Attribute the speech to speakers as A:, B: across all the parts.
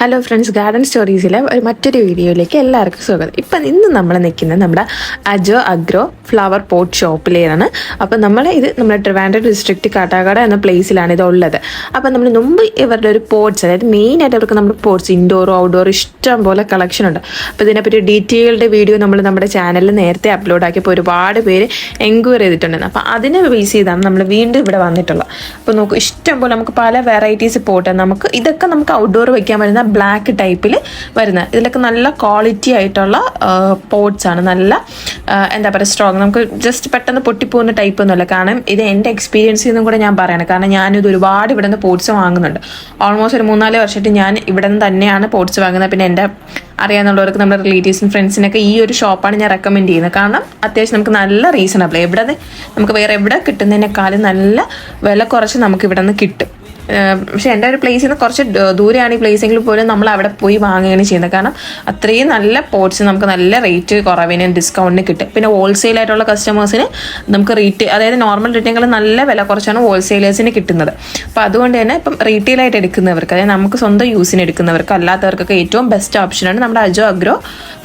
A: Hello friends garden സ്റ്റോറീസിലെ ഒരു മറ്റൊരു വീഡിയോയിലേക്ക് എല്ലാവർക്കും സ്വാഗതം. ഇപ്പം ഇന്ന് നമ്മൾ നിൽക്കുന്നത് നമ്മുടെ അജോ അഗ്രോ ഫ്ലവർ പോട്ട് ഷോപ്പിലാണ് അപ്പം നമ്മൾ ഇത് നമ്മുടെ ട്രിവാൻഡ്രം ഡിസ്ട്രിക്റ്റ് കാട്ടാക്കട എന്ന പ്ലേസിലാണ് ഇത് ഉള്ളത്. അപ്പം നമ്മൾ മുമ്പ് ഇവരുടെ ഒരു പോട്ട്സ് അതായത് മെയിനായിട്ട് അവർക്ക് നമ്മുടെ പോട്ട്സ് ഇൻഡോറും ഔട്ട്ഡോറും ഇഷ്ടം പോലെ കളക്ഷൻ ഉണ്ട്. അപ്പോൾ ഇതിനെപ്പറ്റി ഡീറ്റെയിൽഡ് വീഡിയോ നമ്മൾ നമ്മുടെ ചാനലിൽ നേരത്തെ അപ്ലോഡ് ആക്കിയപ്പോൾ ഒരുപാട് പേര് എൻക്വയറി ചെയ്തിട്ടുണ്ടായിരുന്നു. അപ്പോൾ അതിനെ ബേസ് ചെയ്താണ് നമ്മൾ വീണ്ടും ഇവിടെ വന്നിട്ടുള്ളത്. അപ്പോൾ നോക്കൂ ഇഷ്ടം പോലെ നമുക്ക് പല വെറൈറ്റീസ് പോട്ട് നമുക്ക് ഇതൊക്കെ നമുക്ക് ഔട്ട്ഡോർ വയ്ക്കാൻ പറ്റുന്ന ബ്ലാക്ക് ടൈപ്പിൽ വരുന്ന ഇതിലൊക്കെ നല്ല ക്വാളിറ്റി ആയിട്ടുള്ള പോട്ട്സ് ആണ്. നല്ല എന്താ പറയുക സ്ട്രോങ് നമുക്ക് ജസ്റ്റ് പെട്ടെന്ന് പൊട്ടിപ്പോകുന്ന ടൈപ്പ് ഒന്നുമല്ല. കാരണം ഇത് എന്റെ എക്സ്പീരിയൻസിൽ നിന്നും കൂടെ ഞാൻ പറയണം. കാരണം ഞാനിത് ഒരുപാട് ഇവിടെ നിന്ന് പോട്ട്സ് വാങ്ങുന്നുണ്ട്. ഓൾമോസ്റ്റ് ഒരു മൂന്നാൽ വർഷമായിട്ട് ഞാൻ ഇവിടെ നിന്ന് തന്നെയാണ് പോട്ട്സ് വാങ്ങുന്നത്. പിന്നെ എന്റെ അറിയാവുന്നവർക്ക് നമ്മുടെ റിലേറ്റീവ്സും ഫ്രണ്ട്സിനൊക്കെ ഈ ഒരു ഷോപ്പാണ് ഞാൻ റെക്കമെൻഡ് ചെയ്യുന്നത്. കാരണം അത്യാവശ്യം നമുക്ക് നല്ല റീസണബിൾ എവിടെ നമുക്ക് വേറെ എവിടെ കിട്ടുന്നതിനേക്കാളും നല്ല വില കുറച്ച് നമുക്ക് ഇവിടെ നിന്ന് കിട്ടും. പക്ഷെ എന്റെ ഒരു പ്ലേസിൽ നിന്ന് കുറച്ച് ദൂരെയാണ് ഈ പ്ലേസെങ്കിൽ പോലും നമ്മൾ അവിടെ പോയി വാങ്ങുകയാണ് ചെയ്യുന്നത്. കാരണം അത്രയും നല്ല പോട്ട്സ് നമുക്ക് നല്ല റേറ്റ് കുറവിന് ഡിസ്കൗണ്ടിന് കിട്ടും. പിന്നെ ഹോൾസെയിൽ ആയിട്ടുള്ള കസ്റ്റമേഴ്സിന് നമുക്ക് റീറ്റ് അതായത് നോർമൽ റേറ്റിനേക്കാൾ നല്ല വില കുറച്ചാണ് ഹോൾസെയിലേഴ്സിന് കിട്ടുന്നത്. അപ്പോൾ അതുകൊണ്ട് തന്നെ ഇപ്പം റീറ്റെയിലായിട്ട് എടുക്കുന്നവർക്ക് അതായത് നമുക്ക് സ്വന്തം യൂസിന് എടുക്കുന്നവർക്ക് അല്ലാത്തവർക്കൊക്കെ ഏറ്റവും ബെസ്റ്റ് ഓപ്ഷനാണ് നമ്മുടെ Ajo agro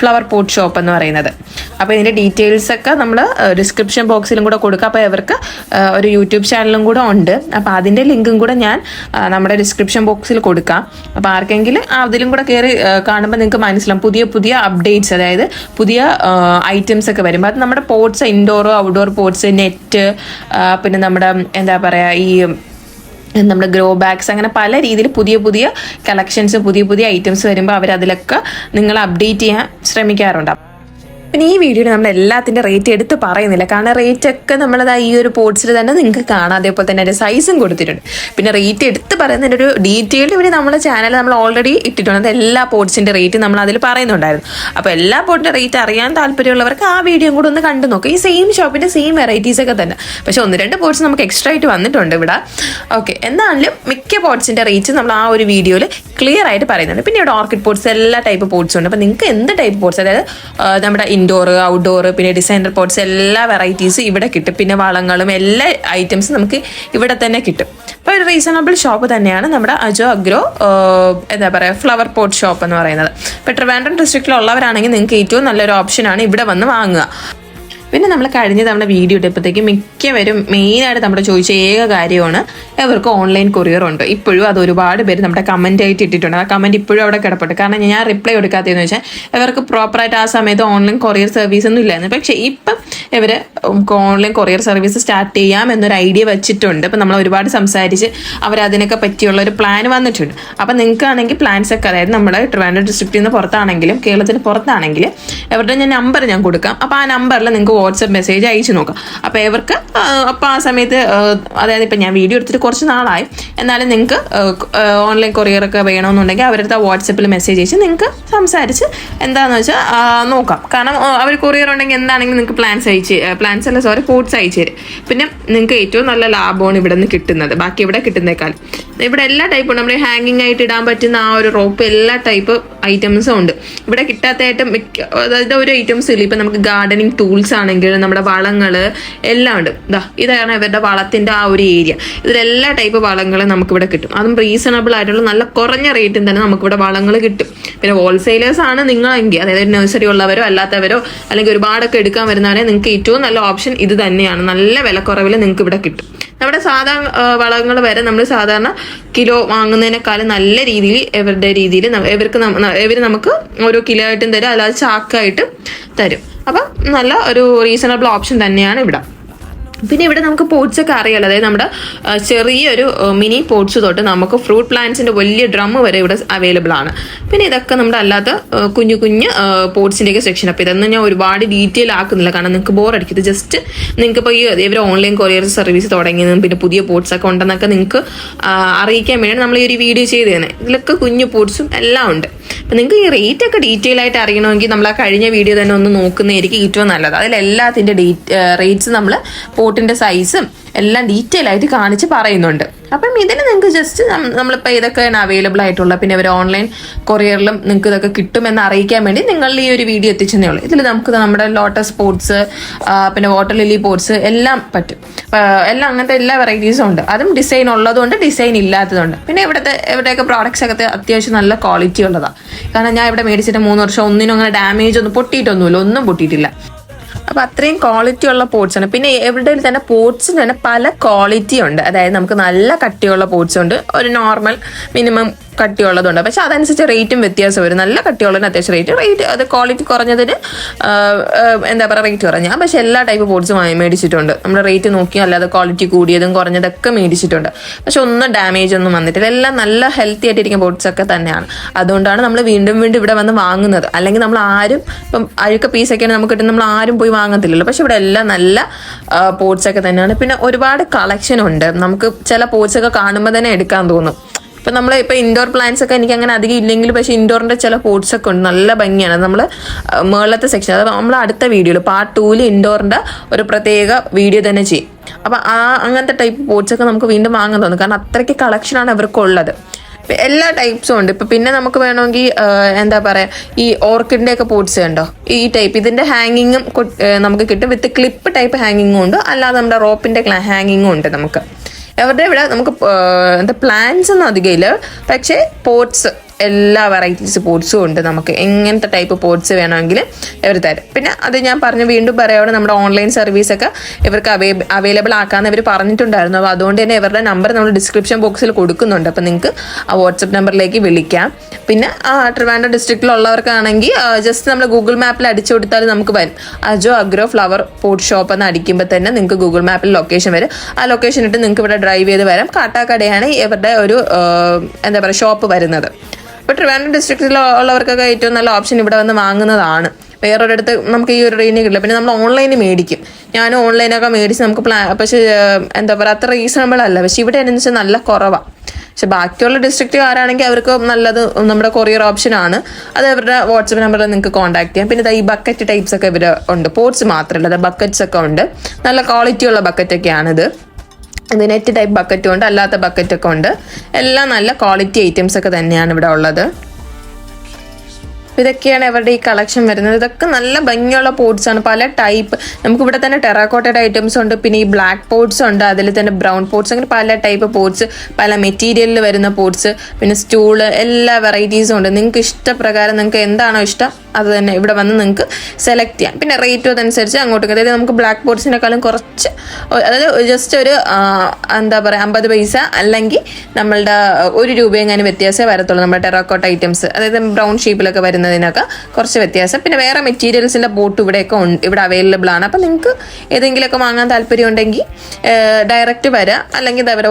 A: flower pot shop എന്ന് പറയുന്നത്. അപ്പോൾ ഇതിന്റെ ഡീറ്റെയിൽസ് ഒക്കെ നമ്മൾ ഡിസ്ക്രിപ്ഷൻ ബോക്സിലും കൂടെ കൊടുക്കുക അപ്പോൾ ഇവർക്ക് ഒരു യൂട്യൂബ് ചാനലും കൂടെ ഉണ്ട്. അപ്പോൾ അതിന്റെ ലിങ്കും കൂടെ ഞാൻ നമ്മുടെ ഡിസ്ക്രിപ്ഷൻ ബോക്സിൽ കൊടുക്കാം. അപ്പോൾ ആർക്കെങ്കിലും അതിലും കൂടെ കയറി കാണുമ്പോൾ നിങ്ങൾക്ക് മനസ്സിലാവും. പുതിയ പുതിയ അപ്ഡേറ്റ്സ് അതായത് പുതിയ ഐറ്റംസ് ഒക്കെ വരുമ്പോൾ അത് നമ്മുടെ പോർട്സ് ഇൻഡോറോ ഔട്ട്ഡോർ പോർട്സ് നെറ്റ് പിന്നെ നമ്മുടെ എന്താ പറയുക ഈ നമ്മുടെ ഗ്രോ ബാഗ്സ് അങ്ങനെ പല രീതിയിൽ പുതിയ പുതിയ കളക്ഷൻസ് പുതിയ പുതിയ ഐറ്റംസ് വരുമ്പോൾ അവർ അതിലൊക്കെ നിങ്ങൾ അപ്ഡേറ്റ് ചെയ്യാൻ ശ്രമിക്കാറുണ്ട്. പിന്നെ ഈ വീഡിയോയിൽ നമ്മൾ എല്ലാത്തിന്റെ റേറ്റ് എടുത്ത് പറയുന്നില്ല. കാരണം റേറ്റ് ഒക്കെ നമ്മളത് ഈ ഒരു പോട്ട്സിൽ തന്നെ നിങ്ങൾക്ക് കാണാം. അതേപോലെ തന്നെ അതിന്റെ സൈസും കൊടുത്തിട്ടുണ്ട്. പിന്നെ റേറ്റ് എടുത്ത് പറയുന്നതിന്റെ ഒരു ഡീറ്റെയിൽഡ് ഇവിടെ നമ്മുടെ ചാനൽ നമ്മൾ ഓൾറെഡി ഇട്ടിട്ടുണ്ട്. എല്ലാ പോട്ട്സിന്റെ റേറ്റ് നമ്മൾ അതിൽ പറയുന്നുണ്ടായിരുന്നു. അപ്പോൾ എല്ലാ പോട്ടിന്റെ റേറ്റ് അറിയാൻ താല്പര്യമുള്ളവർക്ക് ആ വീഡിയോ കൂടെ ഒന്ന് കണ്ടു നോക്കുക ഈ സെയിം ഷോപ്പിന്റെ സെയിം വെറൈറ്റീസ് ഒക്കെ തന്നെ. പക്ഷേ ഒന്ന് രണ്ട് പോർട്സ് നമുക്ക് എക്സ്ട്രാ ആയിട്ട് വന്നിട്ടുണ്ട് ഇവിടെ. ഓക്കെ എന്നാലും മിക്ക പോട്ട്സിന്റെ റേറ്റ് നമ്മൾ ആ ഒരു വീഡിയോയിൽ ക്ലിയർ ആയിട്ട് പറയുന്നുണ്ട്. പിന്നെ ഇവിടെ ഓർക്കിഡ് പോർട്സ് എല്ലാ ടൈപ്പ് പോട്ട്സും ഉണ്ട്. അപ്പോൾ നിങ്ങൾക്ക് എന്ത് ടൈപ്പ് പോർട്സ് അതായത് നമ്മുടെ ഇൻഡോർ ഔട്ട്ഡോർ പിന്നെ ഡിസൈനർ പോട്ട്സ് എല്ലാ വെറൈറ്റീസ് ഇവിടെ കിട്ടും. പിന്നെ വളങ്ങളും എല്ലാ ഐറ്റംസും നമുക്ക് ഇവിടെ തന്നെ കിട്ടും. അപ്പോൾ ഒരു റീസണബിൾ ഷോപ്പ് തന്നെയാണ് നമ്മുടെ അജോ അഗ്രോ എന്താ പറയുക ഫ്ലവർ പോട്ട് ഷോപ്പ് എന്ന് പറയുന്നത്. ഇപ്പോൾ ട്രിവാൻഡ്രം ഡിസ്ട്രിക്റ്റിലുള്ളവരാണെങ്കിൽ നിങ്ങൾക്ക് ഏറ്റവും നല്ലൊരു ഓപ്ഷനാണ് ഇവിടെ വന്ന് വാങ്ങുക. പിന്നെ നമ്മൾ കഴിഞ്ഞ തവണ വീഡിയോ ഇട്ടപ്പോഴത്തേക്ക് മിക്കവരും മെയിനായിട്ട് നമ്മുടെ ചോദിച്ച ഏക കാര്യമാണ് ഇവർക്ക് ഓൺലൈൻ കൊറിയർ ഉണ്ട്. ഇപ്പോഴും അത് ഒരുപാട് പേര് നമ്മുടെ കമന്റ് ആയിട്ട് ഇട്ടിട്ടുണ്ട്. ആ കമന്റ് ഇപ്പോഴും അവിടെ കിടപ്പുണ്ട്. കാരണം ഞാൻ റിപ്ലൈ കൊടുക്കാത്തതെന്ന് വെച്ചാൽ ഇവർക്ക് പ്രോപ്പറായിട്ട് ആ സമയത്ത് ഓൺലൈൻ കൊറിയർ സർവീസ് ഒന്നും ഇല്ലായിരുന്നു. പക്ഷേ ഇപ്പം ഇവർ ഓൺലൈൻ കൊറിയർ സർവീസ് സ്റ്റാർട്ട് ചെയ്യാം എന്നൊരു ഐഡിയ വെച്ചിട്ടുണ്ട്. അപ്പം നമ്മൾ ഒരുപാട് സംസാരിച്ച് അവർ അതിനൊക്കെ പറ്റിയുള്ള ഒരു പ്ലാൻ വന്നിട്ടുണ്ട്. അപ്പം നിങ്ങൾക്കാണെങ്കിൽ പ്ലാൻസ് ഒക്കെ അതായത് നമ്മുടെ ട്രിവാൻഡ്രം ഡിസ്ട്രിക്റ്റിൽ നിന്ന് പുറത്താണെങ്കിലും കേരളത്തിന് പുറത്താണെങ്കിൽ ഇവരുടെ ഞാൻ നമ്പർ ഞാൻ കൊടുക്കാം. അപ്പോൾ ആ നമ്പറിൽ നിങ്ങൾക്ക് വാട്സപ്പ് മെസ്സേജ് അയച്ചു നോക്കാം. അപ്പോൾ ഇവർക്ക് അപ്പോൾ ആ സമയത്ത് അതായത് ഇപ്പം ഞാൻ വീഡിയോ എടുത്തിട്ട് കുറച്ച് നാളായി. എന്നാലും നിങ്ങൾക്ക് ഓൺലൈൻ കൊറിയറൊക്കെ വേണമെന്നുണ്ടെങ്കിൽ അവരുടെ വാട്സപ്പിൽ മെസ്സേജ് അയച്ച് നിങ്ങൾക്ക് സംസാരിച്ച് എന്താണെന്ന് വെച്ചാൽ നോക്കാം. കാരണം അവർ കൊറിയർ ഉണ്ടെങ്കിൽ എന്താണെങ്കിലും നിങ്ങൾക്ക് പ്ലാൻസ് അയച്ച് പ്ലാൻസ് അല്ല സോറി ഫ്രൂട്ട്സ് അയച്ചു തരും. പിന്നെ നിങ്ങൾക്ക് ഏറ്റവും നല്ല ലാഭമാണ് ഇവിടെ നിന്ന് കിട്ടുന്നത്. ബാക്കി ഇവിടെ കിട്ടുന്നേക്കാൾ ഇവിടെ എല്ലാ ടൈപ്പും നമ്മൾ ഹാങ്ങിങ് ആയിട്ട് ഇടാൻ പറ്റുന്ന ആ ഒരു റോപ്പ് എല്ലാ ടൈപ്പ് ഐറ്റംസും ഉണ്ട്. ഇവിടെ കിട്ടാത്തതായിട്ട് മിക്ക അതായത് ഒരു ഐറ്റംസ് ഇല്ല? ഇപ്പം നമുക്ക് ഗാർഡനിങ് ടൂൾസ് ആണെങ്കിലും നമ്മുടെ വളങ്ങൾ എല്ലാം ഉണ്ട്. ഇതാ ഇതാണ് ഇവരുടെ വളത്തിന്റെ ആ ഒരു ഏരിയ ഇതിലെല്ലാ ടൈപ്പ് വളങ്ങളും നമുക്കിവിടെ കിട്ടും. അതും റീസണബിൾ ആയിട്ടുള്ള നല്ല കുറഞ്ഞ റേറ്റിൽ തന്നെ നമുക്കിവിടെ വളങ്ങൾ കിട്ടും. പിന്നെ ഹോൾസെയിലേഴ്സ് ആണ് നിങ്ങളെങ്കിൽ അതായത് നഴ്സറി ഉള്ളവരോ അല്ലാത്തവരോ അല്ലെങ്കിൽ ഒരുപാടൊക്കെ എടുക്കാൻ വരുന്നവരെ നിങ്ങൾക്ക് ഏറ്റവും നല്ല ഓപ്ഷൻ ഇത് തന്നെയാണ്. നല്ല വിലക്കുറവിൽ നിങ്ങൾക്ക് ഇവിടെ കിട്ടും. നമ്മുടെ സാധാരണ വളങ്ങൾ വരെ നമ്മൾ സാധാരണ കിലോ വാങ്ങുന്നതിനേക്കാളും നല്ല രീതിയിൽ ഇവരുടെ രീതിയിൽ ഇവർക്ക് ഇവർ നമുക്ക് ഓരോ കിലോ ആയിട്ടും തരും അല്ലാതെ ചാക്കായിട്ട് തരും. അപ്പം നല്ല ഒരു റീസണബിൾ ഓപ്ഷൻ തന്നെയാണ് ഇവിടെ. പിന്നെ ഇവിടെ നമുക്ക് പോട്ട്സ് ഒക്കെ അറിയാലോ. അതായത് നമ്മുടെ ചെറിയൊരു മിനി പോട്ട്സ് തൊട്ട് നമുക്ക് ഫ്രൂട്ട് പ്ലാന്റ്സിന്റെ വലിയ ഡ്രം വരെ ഇവിടെ അവൈലബിൾ ആണ്. പിന്നെ ഇതൊക്കെ നമ്മുടെ അല്ലാത്ത കുഞ്ഞു കുഞ്ഞു ഒക്കെ സെക്ഷൻ അപ്പോൾ ഇതൊന്നും ഞാൻ ഒരുപാട് ഡീറ്റെയിൽ ആക്കുന്നില്ല. കാരണം നിങ്ങൾക്ക് ബോർ അടിക്കും ജസ്റ്റ് നിങ്ങൾക്ക് ഇപ്പോൾ ഈ ഇവർ ഓൺലൈൻ കൊറിയർ സർവീസ് തുടങ്ങിയതും പിന്നെ പുതിയ പോട്ട്സ് ഒക്കെ ഉണ്ടെന്നൊക്കെ നിങ്ങൾക്ക് അറിയിക്കാൻ വേണ്ടി നമ്മൾ ഈ ഒരു വീഡിയോ ചെയ്ത് തന്നെ ഇതിലൊക്കെ കുഞ്ഞു പോട്ട്സും എല്ലാം ഉണ്ട്. അപ്പം നിങ്ങൾക്ക് ഈ റേറ്റ് ഒക്കെ ഡീറ്റെയിൽ ആയിട്ട് അറിയണമെങ്കിൽ നമ്മൾ ആ കഴിഞ്ഞ വീഡിയോ തന്നെ ഒന്ന് നോക്കുന്നതായിരിക്കും ഏറ്റവും നല്ലത്. അതിൽ എല്ലാത്തിന്റെ ഡീ റേറ്റ്സ് നമ്മൾ പോട്ടിന്റെ സൈസും എല്ലാം ഡീറ്റെയിൽ ആയിട്ട് കാണിച്ച് പറയുന്നുണ്ട്. അപ്പം ഇതിന് നിങ്ങൾക്ക് ജസ്റ്റ് നമ്മളിപ്പോൾ ഇതൊക്കെയാണ് അവൈലബിൾ ആയിട്ടുള്ള പിന്നെ അവർ ഓൺലൈൻ കൊറിയറിലും നിങ്ങൾക്ക് ഇതൊക്കെ കിട്ടുമെന്ന് അറിയിക്കാൻ വേണ്ടി നിങ്ങൾ ഈ ഒരു വീഡിയോ എത്തിച്ചതേ ഉള്ളൂ. ഇതിൽ നമുക്ക് നമ്മുടെ ലോട്ടസ് സ്പോർട്സ് പിന്നെ വാട്ടർ ലില്ലി പോർട്സ് എല്ലാം പറ്റും. എല്ലാം അങ്ങനത്തെ എല്ലാ വെറൈറ്റീസും ഉണ്ട്. അതും ഡിസൈൻ ഉള്ളതുകൊണ്ട് ഡിസൈൻ ഇല്ലാത്തതുണ്ട്. പിന്നെ ഇവിടുത്തെ ഇവിടെയൊക്കെ പ്രോഡക്റ്റ്സ് ഒക്കെ അത്യാവശ്യം നല്ല ക്വാളിറ്റി ഉള്ളതാണ് കാരണം ഞാൻ ഇവിടെ മേടിച്ചിട്ട് മൂന്ന് വർഷം ഒന്നിനും അങ്ങനെ ഡാമേജ് ഒന്നും പൊട്ടിയിട്ടൊന്നുമില്ല. ഒന്നും പൊട്ടിയിട്ടില്ല. അപ്പൊ അത്രയും ക്വാളിറ്റി ഉള്ള പോർട്സ് ആണ്. പിന്നെ എവിടെ തന്നെ പോർട്സിന് തന്നെ പല ക്വാളിറ്റി ഉണ്ട്. അതായത് നമുക്ക് നല്ല കട്ടിയുള്ള പോർട്സ് ഉണ്ട്. ഒരു നോർമൽ മിനിമം കട്ടിയുള്ളതുണ്ട്. പക്ഷെ അതനുസരിച്ച് റേറ്റും വ്യത്യാസം വരും. നല്ല കട്ടിയുള്ളതിന് അത്യാവശ്യം റേറ്റ് റേറ്റ് അത് ക്വാളിറ്റി കുറഞ്ഞതിന് എന്താ പറയുക റേറ്റ് കുറഞ്ഞ. പക്ഷെ എല്ലാ ടൈപ്പ് ബോർഡ്സും മേടിച്ചിട്ടുണ്ട്. നമ്മൾ റേറ്റ് നോക്കി അല്ലാതെ ക്വാളിറ്റി കൂടിയതും കുറഞ്ഞതൊക്കെ മേടിച്ചിട്ടുണ്ട്. പക്ഷെ ഒന്നും ഡാമേജ് ഒന്നും വന്നിട്ടില്ല. എല്ലാം നല്ല ഹെൽത്തി ആയിട്ടിരിക്കുന്ന ബോർഡ്സ് ഒക്കെ തന്നെയാണ്. അതുകൊണ്ടാണ് നമ്മൾ വീണ്ടും വീണ്ടും ഇവിടെ വന്ന് വാങ്ങുന്നത്. അല്ലെങ്കിൽ നമ്മൾ ആരും ഇപ്പം അഴുക്ക പീസൊക്കെയാണ് നമുക്ക് കിട്ടുന്നത് നമ്മൾ ആരും പോയി വാങ്ങത്തില്ലല്ലോ. പക്ഷെ ഇവിടെ എല്ലാം നല്ല ബോർഡ്സ് ഒക്കെ തന്നെയാണ്. പിന്നെ ഒരുപാട് കളക്ഷൻ ഉണ്ട്. നമുക്ക് ചില ബോർഡ്സ് ഒക്കെ കാണുമ്പോൾ തന്നെ എടുക്കാൻ തോന്നും. ഇപ്പൊ നമ്മൾ ഇപ്പൊ ഇൻഡോർ പ്ലാന്റ്സ് ഒക്കെ എനിക്ക് അങ്ങനെ അധികം ഇല്ലെങ്കിൽ പക്ഷെ ഇൻഡോറിന്റെ ചില പോർട്സ് ഒക്കെ ഉണ്ട്. നല്ല ഭംഗിയാണ്. നമ്മൾ മേളത്തെ സെക്ഷൻ അത് നമ്മൾ അടുത്ത വീഡിയോയിൽ പാർട്ട് ടൂൽ ഇൻഡോറിന്റെ ഒരു പ്രത്യേക വീഡിയോ തന്നെ ചെയ്യും. അപ്പൊ ആ അങ്ങനത്തെ ടൈപ്പ് പോർട്സ് ഒക്കെ നമുക്ക് വീണ്ടും വാങ്ങാൻ തോന്നും. കാരണം അത്രയ്ക്ക് കളക്ഷനാണ് ഇവർക്കുള്ളത്. എല്ലാ ടൈപ്സും ഉണ്ട്. ഇപ്പൊ പിന്നെ നമുക്ക് വേണമെങ്കിൽ എന്താ പറയാ ഈ ഓർക്കിഡിന്റെ ഒക്കെ പോട്ട്സ് ഉണ്ടോ ഈ ടൈപ്പ് ഇതിന്റെ ഹാങ്ങിങ്ങും നമുക്ക് കിട്ടും. വിത്ത് ക്ലിപ്പ് ടൈപ്പ് ഹാങ്ങിങ്ങും ഉണ്ട്. അല്ലാതെ നമ്മുടെ റോപ്പിന്റെ ഹാങ്ങിങ്ങും ഉണ്ട് നമുക്ക്. അവരുടെ ഇവിടെ നമുക്ക് എന്താ പ്ലാന്റ്സ് ഒന്നും അധികം ഇല്ല. പക്ഷേ പോട്ട്സ് എല്ലാ വെറൈറ്റീസ് പോട്ട്സും ഉണ്ട്. നമുക്ക് എങ്ങനത്തെ ടൈപ്പ് പോട്ട്സ് വേണമെങ്കിൽ ഇവർ തരും. പിന്നെ അത് ഞാൻ പറഞ്ഞു വീണ്ടും പറയാവിടെ നമ്മുടെ ഓൺലൈൻ സർവീസ് ഒക്കെ ഇവർക്ക് അവൈ അവൈലബിൾ ആക്കാമെന്ന് ഇവർ പറഞ്ഞിട്ടുണ്ടായിരുന്നു. അപ്പോൾ അതുകൊണ്ട് തന്നെ ഇവരുടെ നമ്പർ നമ്മൾ ഡിസ്ക്രിപ്ഷൻ ബോക്സിൽ കൊടുക്കുന്നുണ്ട്. അപ്പോൾ നിങ്ങൾക്ക് ആ വാട്സപ്പ് നമ്പറിലേക്ക് വിളിക്കാം. പിന്നെ ആ ട്രിവാൻഡ്രം ഡിസ്ട്രിക്റ്റിലുള്ളവർക്കാണെങ്കിൽ ജസ്റ്റ് നമ്മൾ ഗൂഗിൾ മാപ്പിൽ അടിച്ചു കൊടുത്താൽ നമുക്ക് വരും. Ajo agro flower pot shop എന്ന് അടിക്കുമ്പോൾ തന്നെ നിങ്ങൾക്ക് ഗൂഗിൾ മാപ്പിൽ ലൊക്കേഷൻ വരും. ആ ലൊക്കേഷൻ ഇട്ട് നിങ്ങൾക്ക് ഇവിടെ ഡ്രൈവ് ചെയ്ത് വരാം. കാട്ടാക്കടയാണ് ഇവരുടെ ഒരു എന്താ പറയുക ഷോപ്പ് വരുന്നത്. ഇപ്പോൾ ട്രിവാൻഡ്രം ഡിസ്ട്രിക്റ്റിൽ ഉള്ളവർക്കൊക്കെ ഏറ്റവും നല്ല ഓപ്ഷൻ ഇവിടെ വന്ന് വാങ്ങുന്നതാണ്. വേറൊരിടത്ത് നമുക്ക് ഈ ഒരു റേഞ്ച് കിട്ടില്ല. പിന്നെ നമ്മൾ ഓൺലൈനിൽ മേടിക്കും. ഞാനും ഓൺലൈനൊക്കെ മേടിച്ച് നമുക്ക് പ്ലാ പക്ഷേ എന്താ പറയുക അത്ര റീസണബിൾ അല്ല. പക്ഷെ ഇവിടെ എന്ന് വെച്ചാൽ നല്ല കുറവാണ് പക്ഷെ ബാക്കിയുള്ള ഡിസ്ട്രിക്റ്റുകാരാണെങ്കിൽ അവർക്ക് നല്ലത് നമ്മുടെ കൊറിയർ ഓപ്ഷൻ ആണ്. അത് അവരുടെ വാട്സപ്പ് നമ്പറിൽ നിങ്ങൾക്ക് കോൺടാക്ട് ചെയ്യാം. പിന്നെ ഈ ബക്കറ്റ് ടൈപ്സ് ഒക്കെ ഇവർ ഉണ്ട്. പോർട്സ് മാത്രമല്ല ബക്കറ്റ്സ് ഒക്കെ ഉണ്ട്. നല്ല ക്വാളിറ്റിയുള്ള ബക്കറ്റ് ഒക്കെയാണിത്. ഇത് നെറ്റ് ടൈപ്പ് ബക്കറ്റും ഉണ്ട് അല്ലാത്ത ബക്കറ്റൊക്കെ ഉണ്ട്. എല്ലാം നല്ല ക്വാളിറ്റി ഐറ്റംസ് ഒക്കെ തന്നെയാണ് ഇവിടെ ഉള്ളത്. ഇതൊക്കെയാണ് ഇവരുടെ ഈ കളക്ഷൻ വരുന്നത്. ഇതൊക്കെ നല്ല ഭംഗിയുള്ള പോട്ട്സ് ആണ്. പല ടൈപ്പ് നമുക്ക് ഇവിടെ തന്നെ ടെറാക്കോട്ടഡ് ഐറ്റംസ് ഉണ്ട് പിന്നെ ഈ ബ്ലാക്ക് പോട്ട്സ് ഉണ്ട് അതിൽ തന്നെ ബ്രൗൺ പോട്ട്സ് അങ്ങനെ പല ടൈപ്പ് പോട്ട്സ് പല മെറ്റീരിയലിൽ വരുന്ന പോട്ട്സ് പിന്നെ സ്റ്റൂൾ എല്ലാ വെറൈറ്റീസും ഉണ്ട്. നിങ്ങൾക്ക് ഇഷ്ടപ്രകാരം നിങ്ങൾക്ക് എന്താണോ ഇഷ്ടം അത് തന്നെ ഇവിടെ വന്ന് നിങ്ങൾക്ക് സെലക്ട് ചെയ്യാം. പിന്നെ റേറ്റ് അതനുസരിച്ച് അങ്ങോട്ടും അതായത് നമുക്ക് ബ്ലാക്ക് ബോർഡ്സിനേക്കാളും കുറച്ച് അതായത് ജസ്റ്റ് ഒരു എന്താ പറയുക അമ്പത് പൈസ അല്ലെങ്കിൽ നമ്മളുടെ ഒരു രൂപയെങ്ങാനും വ്യത്യാസമേ വരത്തുള്ളൂ. നമ്മുടെ ടെറാക്കോട്ട ഐറ്റംസ് അതായത് ബ്രൗൺ ഷേപ്പിലൊക്കെ വരുന്നതിനൊക്കെ കുറച്ച് വ്യത്യാസം. പിന്നെ വേറെ മെറ്റീരിയൽസിന്റെ ബോട്ട് ഇവിടെയൊക്കെ ഉണ്ട്. ഇവിടെ അവൈലബിൾ ആണ്. അപ്പം നിങ്ങൾക്ക് ഏതെങ്കിലുമൊക്കെ വാങ്ങാൻ താല്പര്യം ഉണ്ടെങ്കിൽ ഡയറക്റ്റ് വരാം. അല്ലെങ്കിൽ അവരെ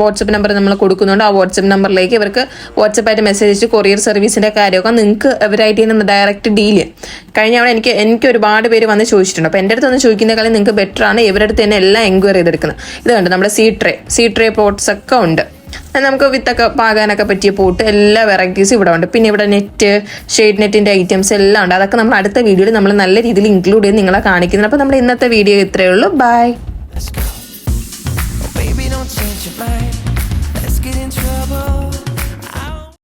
A: വാട്സപ്പ് നമ്പർ നമ്മൾ കൊടുക്കുന്നുണ്ട്. ആ വാട്സപ്പ് നമ്പറിലേക്ക് ഇവർക്ക് വാട്സപ്പായിട്ട് മെസ്സേജ് അയച്ച് കൊറിയർ സർവീസിന്റെ കാര്യമൊക്കെ നിങ്ങൾക്ക് അവരായിട്ട് ഡയറക്റ്റ് ഡീൽ ചെയ്യാം കഴിഞ്ഞ അവിടെ എനിക്ക് എനിക്ക് ഒരുപാട് പേര് വന്ന് ചോദിച്ചിട്ടുണ്ട്. അപ്പോൾ എന്റെ അടുത്ത് വന്ന് ചോദിക്കുന്നേക്കാളും നിങ്ങൾക്ക് ബെറ്റർ ആണ് ഇവരുടെ അടുത്ത് തന്നെ എല്ലാം എൻക്വയറി ചെയ്തെടുക്കുന്നത്. ഇത് കണ്ട്? നമ്മുടെ seed tray seed tray pots ഒക്കെ ഉണ്ട്. നമുക്ക് വിത്തൊക്കെ പാകാനൊക്കെ പറ്റിയ പോട്ട് എല്ലാ വെറൈറ്റീസും ഇവിടെ ഉണ്ട്. പിന്നെ ഇവിടെ നെറ്റ് ഷെയ്ഡ് നെറ്റിന്റെ ഐറ്റംസ് എല്ലാം ഉണ്ട്. അതൊക്കെ നമ്മൾ അടുത്ത വീഡിയോയിൽ നമ്മൾ നല്ല രീതിയിൽ ഇൻക്ലൂഡ് ചെയ്ത് നിങ്ങളെ കാണിക്കുന്നത് അപ്പോൾ നമ്മൾ ഇന്നത്തെ വീഡിയോ ഇത്രയേ ഉള്ളൂ. ബൈ